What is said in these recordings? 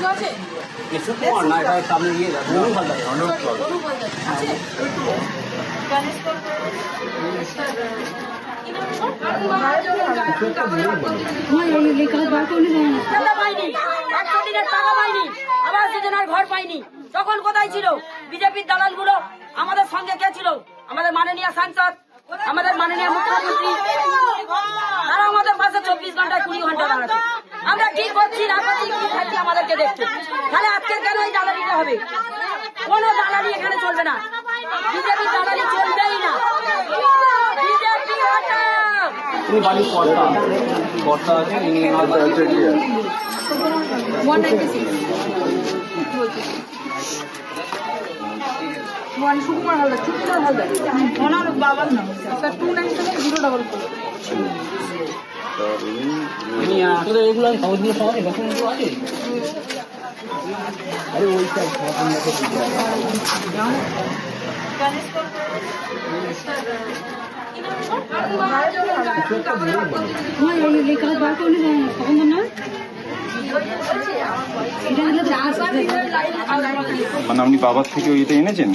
কিছু আছে? কিছু না এটা সামনে গিয়ে আছে গণেশ কর ঘর পাইনি তখন কোথায় ছিল বিজেপির দালালগুলো আমাদের সঙ্গে কে ছিল আমাদের মাননীয় সাংসদ আমাদের মাননীয় মুখ্যমন্ত্রী তারা আমাদের পাশে চব্বিশ ঘন্টায় কুড়ি ঘণ্টা দাঁড়াচ্ছে আমরা কি করছি না করছি কি খাচ্ছি আমাদেরকে দেখতে তাহলে আজকে কেন এই দালালিটা হবে? কোনো দালালি এখানে চলবে না। বিজেপির দালালি চলবেই না। বিজেপি হটাও। বাড়ির কর্তা। কর্তা আছে ইনি one ninety six one Sukumar Haldar Sukumar Haldar. ওনার বাবার নাম। Sir two nine seven zero double four এগুলো আছে মানে আপনি বাবার থেকে ওইটা এনেছেন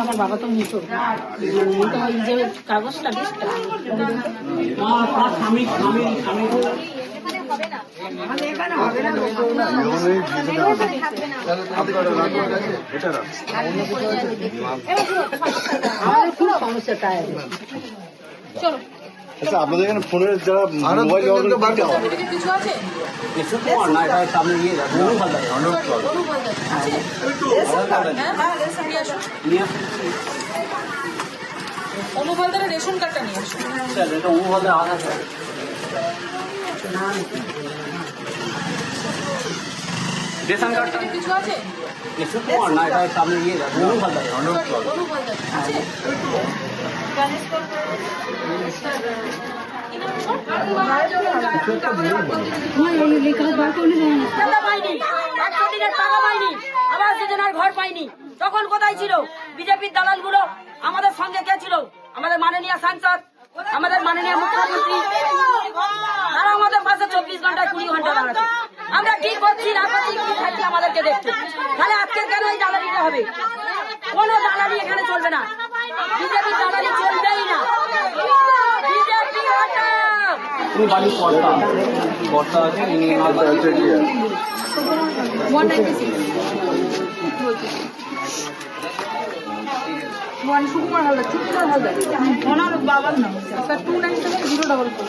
আমার বাবা তো মৃত কাগজটা লিস্টটা স্বামী স্বামী স্বামী আমার খুব সমস্যাটা আছে চলো আচ্ছা আপনাদের এখানে ফোনের যারা মোবাইল ব্যবহার করে কিছু আছে? না এটা সামনে গিয়ে হ্যাঁ হালদারের রেশন কার্ডটা নিয়ে আসো। স্যার এটা অনুপ আধার কার্ড। রেশন কার্ডটা কিছু আছে? কিছু কুমার না এটা সামনে গিয়ে অনুপ হালদার হালদার আছে গণেশ কর আবাস যোজনার ঘর পাইনি। তখন কোথায় ছিল? বিজেপির দালালগুলো? আমাদের সঙ্গে কে ছিল? আমাদের মাননীয় সাংসদ আমাদের মাননীয় মুখ্যমন্ত্রী। তারা আমাদের পাশে চব্বিশ ঘন্টায় কুড়ি ঘণ্টা দাঁড়াচ্ছে আমরা কি করছি না করছি কি খাচ্ছি আমাদেরকে দেখতে। তাহলে আজকে কেন এই দালালিটা হবে? কোনো দালালি এখানে চলবে না। বিজেপির দালালি চলবেই না। বিজেপি হটাও। বাড়ির কর্তা। কর্তা আছে ইনি one ninety one Sukumar Haldar Sukumar Haldar ওনার বাবার নাম sir two nine seven zero double four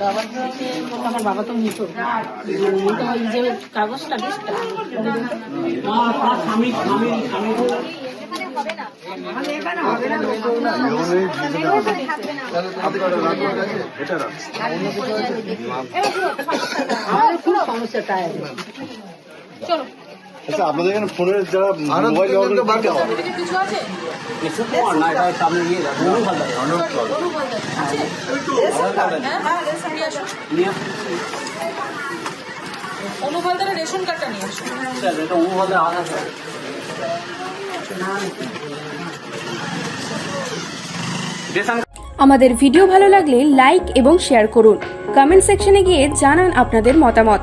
আমার বাবা তো মৃত ওই যে কাগজটা আমার খুব সমস্যাটা আছে চলো আচ্ছা আপনাদের এখানে ফোনের যারা মোবাইল কিছু আছে? হ্যাঁ রেশন কার্ডটা নিয়ে আমাদের ভিডিও ভালো লাগলে লাইক এবং শেয়ার করুন। কমেন্ট সেকশনে গিয়ে জানান আপনাদের মতামত।